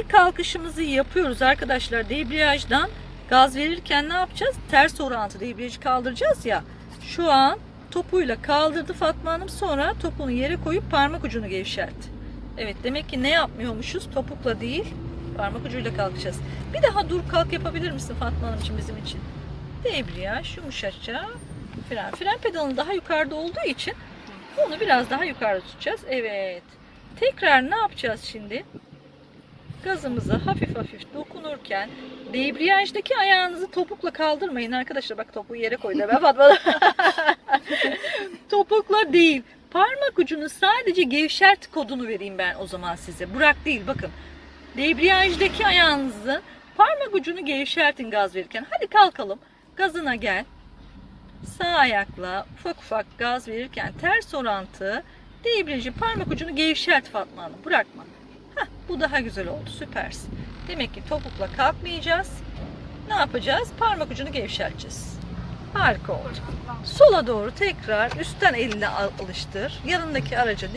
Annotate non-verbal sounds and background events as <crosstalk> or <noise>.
İlk kalkışımızı yapıyoruz arkadaşlar. Debriyajdan gaz verirken ne yapacağız? Ters orantı debriyajı kaldıracağız ya. Şu an topuyla kaldırdı Fatma Hanım. Sonra topunu yere koyup parmak ucunu gevşertti. Evet demek ki ne yapmıyormuşuz? Topukla değil parmak ucuyla kalkacağız. Bir daha dur kalk yapabilir misin Fatma Hanım için bizim için? Debriyaj yumuşakça fren. Fren pedalının daha yukarıda olduğu için onu biraz daha yukarıda tutacağız. Evet. Tekrar ne yapacağız şimdi? Gazımızı hafif hafif dokunurken debriyajdaki ayağınızı topukla kaldırmayın arkadaşlar. Bak topuğu yere koydu. Ben Fatma. <laughs> topukla değil. Parmak ucunu sadece gevşert kodunu vereyim ben o zaman size. Burak değil bakın. Debriyajdaki ayağınızı parmak ucunu gevşertin gaz verirken. Hadi kalkalım. Gazına gel. Sağ ayakla ufak ufak gaz verirken ters orantı debriyajı parmak ucunu gevşert Fatma Hanım. Bırakma. Bu daha güzel oldu. Süpersin. Demek ki topukla kalkmayacağız. Ne yapacağız? Parmak ucunu gevşelteceğiz. Harika oldu. Sola doğru tekrar üstten eline al- alıştır. Yanındaki araca